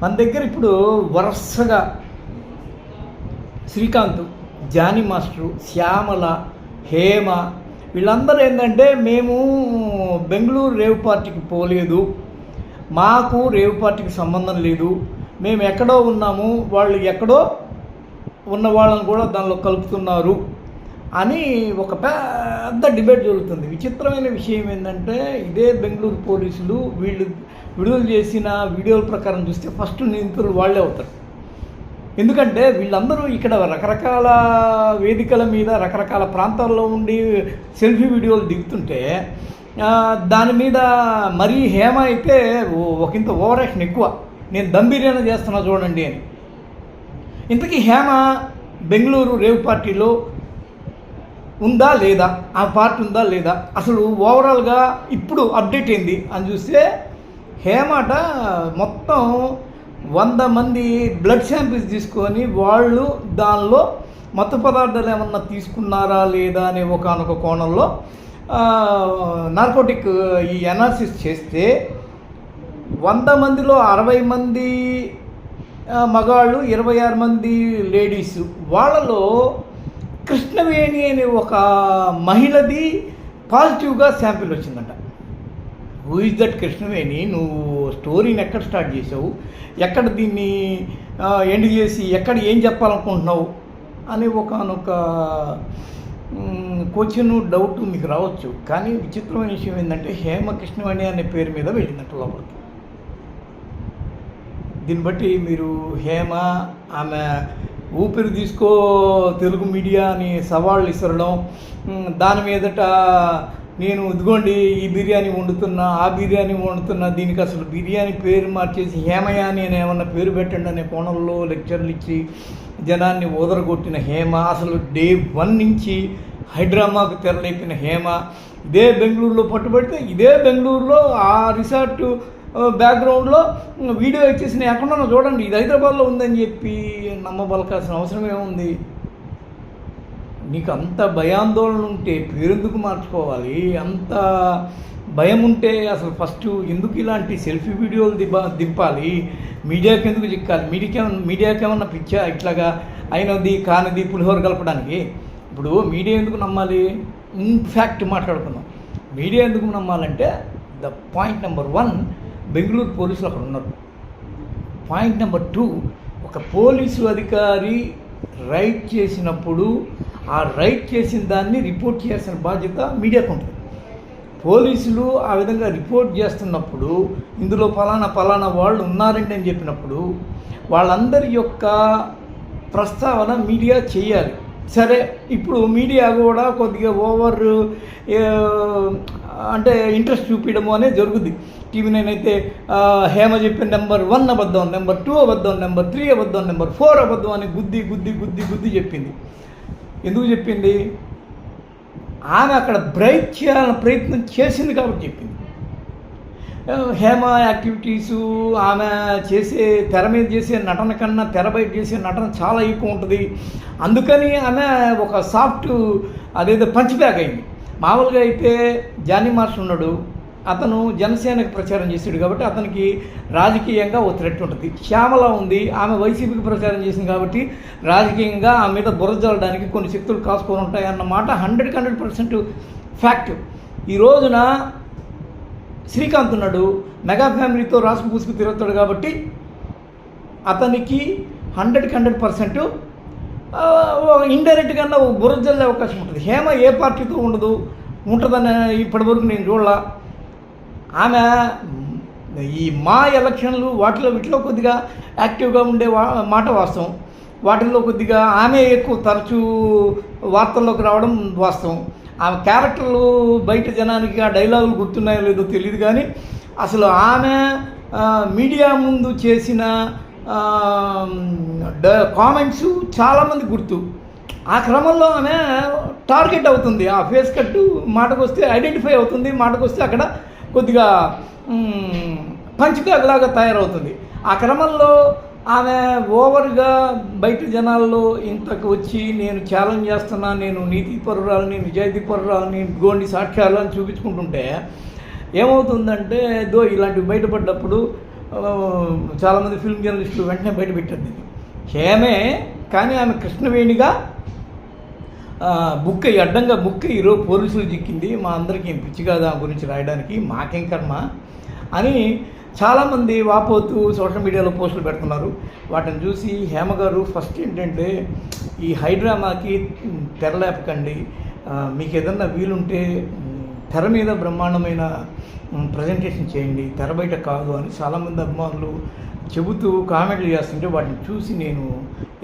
మన దగ్గర ఇప్పుడు వరుసగా శ్రీకాంత్ జానీ మాస్టరు శ్యామల హేమ వీళ్ళందరూ ఏంటంటే మేము బెంగళూరు రేవ్ పార్టీకి పోలేదు. మాకు రేవ్ పార్టీకి సంబంధం లేదు. మేము ఎక్కడో ఉన్నాము. వాళ్ళు ఎక్కడో ఉన్న వాళ్ళని కూడా దానిలో కలుపుతున్నారు అని ఒక పెద్ద డిబేట్ జరుగుతుంది. విచిత్రమైన విషయం ఏంటంటే ఇదే బెంగళూరు పోలీసులు వీళ్ళు విడుదల చేసిన వీడియోల ప్రకారం చూస్తే ఫస్ట్ నిందితులు వాళ్ళే అవుతారు. ఎందుకంటే వీళ్ళందరూ ఇక్కడ రకరకాల వేదికల మీద రకరకాల ప్రాంతాల్లో ఉండి సెల్ఫీ వీడియోలు దిగుతుంటే దాని మీద మరీ హేమ అయితే ఒకంత ఓవర్ యాక్షన్ ఎక్కువ. నేను దమ్ బిర్యానీ చేస్తున్నా చూడండి అని. ఇంతకీ హేమ బెంగళూరు రేవ్ పార్టీలో ఉందా లేదా? ఆ పార్టీ ఉందా లేదా? అసలు ఓవరాల్గా ఇప్పుడు అప్డేట్ అయింది అని చూస్తే హేమాట మొత్తం వంద మంది బ్లడ్ శాంపిల్స్ తీసుకొని వాళ్ళు దానిలో మత్తు పదార్థాలు ఏమన్నా తీసుకున్నారా లేదా అనే ఒకనొక కోణంలో నార్కోటిక్ ఈ అనాలిసిస్ చేస్తే వంద మందిలో అరవై మంది మగాళ్ళు ఇరవై ఆరు మంది లేడీస్ వాళ్ళలో కృష్ణవేణి అనే ఒక మహిళది పాజిటివ్గా శాంపిల్ వచ్చిందంట. హూ ఇస్ దట్ కృష్ణవేణి నువ్వు స్టోరీని ఎక్కడ స్టార్ట్ చేసావు ఎక్కడ దీన్ని ఎండ్ చేసి ఎక్కడ ఏం చెప్పాలనుకుంటున్నావు? అని ఒకనొక క్వశ్చన్ డౌట్ మీకు రావచ్చు. కానీ విచిత్రమైన విషయం ఏంటంటే హేమ కృష్ణవేణి అనే పేరు మీద వెళ్ళిందంట లోపలికి. దీన్ని బట్టి మీరు హేమ ఆమె ఊపిరి తీసుకో తెలుగు మీడియా అని సవాళ్ళు ఇసరడం దాని మీదట నేను ఇదిగోండి ఈ బిర్యానీ వండుతున్నా ఆ బిర్యానీ వండుతున్నా దీనికి అసలు బిర్యానీ పేరు మార్చేసి హేమయ అని ఏమన్నా పేరు పెట్టండి అనే కోణంలో లెక్చర్లు ఇచ్చి జనాన్ని ఓదరగొట్టిన హేమ అసలు డే వన్ నుంచి హైడ్రామాకు తెరలేపిన హేమ ఇదే బెంగళూరులో పట్టుబడితే ఇదే బెంగళూరులో ఆ రిసార్ట్ బ్యాక్గ్రౌండ్లో వీడియో ఇచ్చేసి నేను చూడండి ఇది హైదరాబాద్లో ఉందని చెప్పి నమ్మబలకాల్సిన అవసరం ఏముంది నీకు అంత భయాందోళన ఉంటే పేరెందుకు మార్చుకోవాలి? అంత భయం ఉంటే అసలు ఫస్ట్ ఎందుకు ఇలాంటి సెల్ఫీ వీడియోలు దిబ్బ దింపాలి? మీడియాకి ఎందుకు చిక్కాలి? మీడియాకి మీడియాకి ఏమన్నా పిచ్చా ఇట్లాగా అయినది కానిది పులిహోర కలపడానికి? ఇప్పుడు మీడియా ఎందుకు నమ్మాలి? ఇన్ఫ్యాక్ట్ మాట్లాడుకుందాం. మీడియా ఎందుకు నమ్మాలంటే the point number one Bengaluru పోలీసులు అక్కడ ఉన్నారు. పాయింట్ నెంబర్ టూ ఒక పోలీసు అధికారి రైట్ చేసినప్పుడు ఆ రైట్ చేసిన దాన్ని రిపోర్ట్ చేయాల్సిన బాధ్యత మీడియాకు ఉంటుంది. పోలీసులు ఆ విధంగా రిపోర్ట్ చేస్తున్నప్పుడు ఇందులో ఫలానా ఫలానా వాళ్ళు ఉన్నారండి అని చెప్పినప్పుడు వాళ్ళందరి యొక్క ప్రస్తావన మీడియా చేయాలి. సరే ఇప్పుడు మీడియా కూడా కొద్దిగా ఓవర్ అంటే ఇంట్రెస్ట్ చూపించడము అనేది జరుగుద్ది. టీవీ నేనైతే హేమ చెప్పిన నెంబర్ వన్ అబద్ధం నెంబర్ టూ అబద్ధం నెంబర్ త్రీ అబద్ధం నెంబర్ ఫోర్ అబద్ధం అని గుద్ది గుద్ది గుద్ది గుద్ది చెప్పింది. ఎందుకు చెప్పింది? ఆమె అక్కడ బ్రేక్ చేయాలని ప్రయత్నం చేసింది కాబట్టి చెప్పింది. హేమ యాక్టివిటీసు ఆమె చేసే తెర మీద చేసే నటన కన్నా తెర బయట చేసే నటన చాలా ఎక్కువ ఉంటుంది. అందుకని ఆమె ఒక సాఫ్ట్ అదేదో పంచ్ బ్యాగ్ అయింది. మామూలుగా అయితే జానీ మాస్టర్ ఉన్నాడు. అతను జనసేనకు ప్రచారం చేశాడు కాబట్టి అతనికి రాజకీయంగా ఓ థ్రెట్ ఉంటుంది. శ్యామల ఉంది ఆమె వైసీపీకి ప్రచారం చేసింది కాబట్టి రాజకీయంగా ఆమె మీద బురద జల్లడానికి కొన్ని శక్తులు కాసుకొని ఉంటాయి అన్నమాట హండ్రెడ్కి హండ్రెడ్ పర్సెంట్ ఫ్యాక్ట్ ఈ రోజున శ్రీకాంత్ ఉన్నాడు మెగా ఫ్యామిలీతో రాసుకు పూసుకు తిరుగుతాడు కాబట్టి అతనికి హండ్రెడ్కి హండ్రెడ్ పర్సెంట్ ఇండైరెక్ట్గా బురద జల్లే అవకాశం ఉంటుంది. హేమ ఏ పార్టీతో ఉండదు ఉంటుందని ఇప్పటివరకు నేను చూడలా. ఆమె ఈ మా ఎలక్షన్లు వాటిలో వీటిలో కొద్దిగా యాక్టివ్గా ఉండే వా మాట వాస్తవం. వాటిల్లో కొద్దిగా ఆమె ఎక్కువ తరచూ వార్తల్లోకి రావడం వాస్తవం. ఆమె క్యారెక్టర్లు బయట జనానికి ఆ డైలాగులు గుర్తున్నాయో లేదో తెలియదు కానీ అసలు ఆమె మీడియా ముందు చేసిన డ- కామెంట్స్ చాలామంది గుర్తు. ఆ క్రమంలో ఆమె టార్గెట్ అవుతుంది. ఆ ఫేస్ కట్ మాటకు వస్తే ఐడెంటిఫై అవుతుంది. మాటకు వస్తే అక్కడ కొద్దిగా పంచ్ లాగా తయారవుతుంది. ఆ క్రమంలో ఆమె ఓవర్గా బయట జనాల్లో ఇంతకు వచ్చి నేను ఛాలెంజ్ చేస్తున్నా నేను నీతి పరురాలని నిజాయితీ పరురాలని గోండి సాక్ష్యాలు అని చూపించుకుంటుంటే ఏమవుతుందంటే ఏదో ఇలాంటివి బయటపడ్డప్పుడు చాలామంది ఫిల్మ్ జర్నలిస్టులు వెంటనే బయటపెట్టారు దీన్ని హేమే కానీ ఆమె కృష్ణవేణిగా బుక్ అయ్యి అడ్డంగా బుక్ అయ్యి ఈరోజు పోలీసులు చిక్కింది మా అందరికీ ఏం పిచ్చి కాదా గురించి రాయడానికి? మాకేం కర్మ? అని చాలామంది వాపోతూ సోషల్ మీడియాలో పోస్టులు పెడుతున్నారు. వాటిని చూసి హేమ గారు ఫస్ట్ ఏంటంటే ఈ హైడ్రామాకి తెరలేపకండి మీకు ఏదన్నా వీలుంటే తెర మీద బ్రహ్మాండమైన ప్రజెంటేషన్ చేయండి. తెర బయట కాదు అని చాలామంది అభిమానులు చెబుతూ కామెంట్లు చేస్తుంటే వాటిని చూసి నేను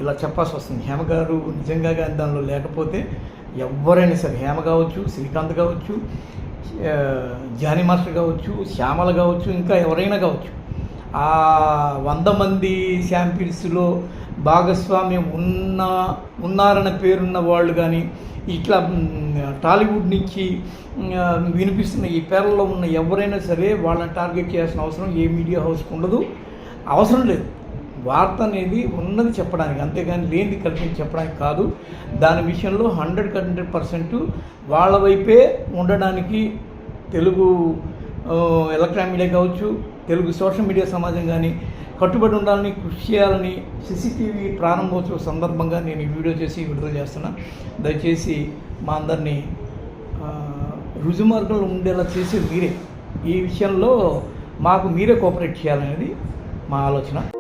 ఇలా చెప్పాల్సి వస్తుంది. హేమ గారు నిజంగా కానీ దానిలో లేకపోతే ఎవరైనా సరే హేమ కావచ్చు శ్రీకాంత్ కావచ్చు జానీ మాస్టర్ కావచ్చు శ్యామల కావచ్చు ఇంకా ఎవరైనా కావచ్చు. ఆ వంద మంది శాంపిల్స్లో భాగస్వామ్యం ఉన్న ఉన్నారన్న పేరున్న వాళ్ళు కానీ ఇట్లా టాలీవుడ్ నుంచి వినిపిస్తున్న ఈ పేర్లలో ఉన్న ఎవరైనా సరే వాళ్ళని టార్గెట్ చేయాల్సిన అవసరం ఏ మీడియా హౌస్కి ఉండదు. అవసరం లేదు. వార్త అనేది ఉన్నది చెప్పడానికి అంతేగాని లేనిది కల్పించి చెప్పడానికి కాదు. దాని విషయంలో హండ్రెడ్ హండ్రెడ్ పర్సెంట్ వాళ్ళ వైపే ఉండడానికి తెలుగు ఎలక్ట్రానిక్ మీడియా కావచ్చు తెలుగు సోషల్ మీడియా సమాజం కానీ కట్టుబడి ఉండాలని కృషి చేయాలని సిసిటీవీ ప్రారంభోత్సవ సందర్భంగా నేను ఈ వీడియో చేసి విడుదల చేస్తున్నా. దయచేసి మా అందరినీ రుజుమార్గంలో ఉండేలా చేసేది మీరే. ఈ విషయంలో మాకు మీరే కోఆపరేట్ చేయాలనేది మా ఆలోచన.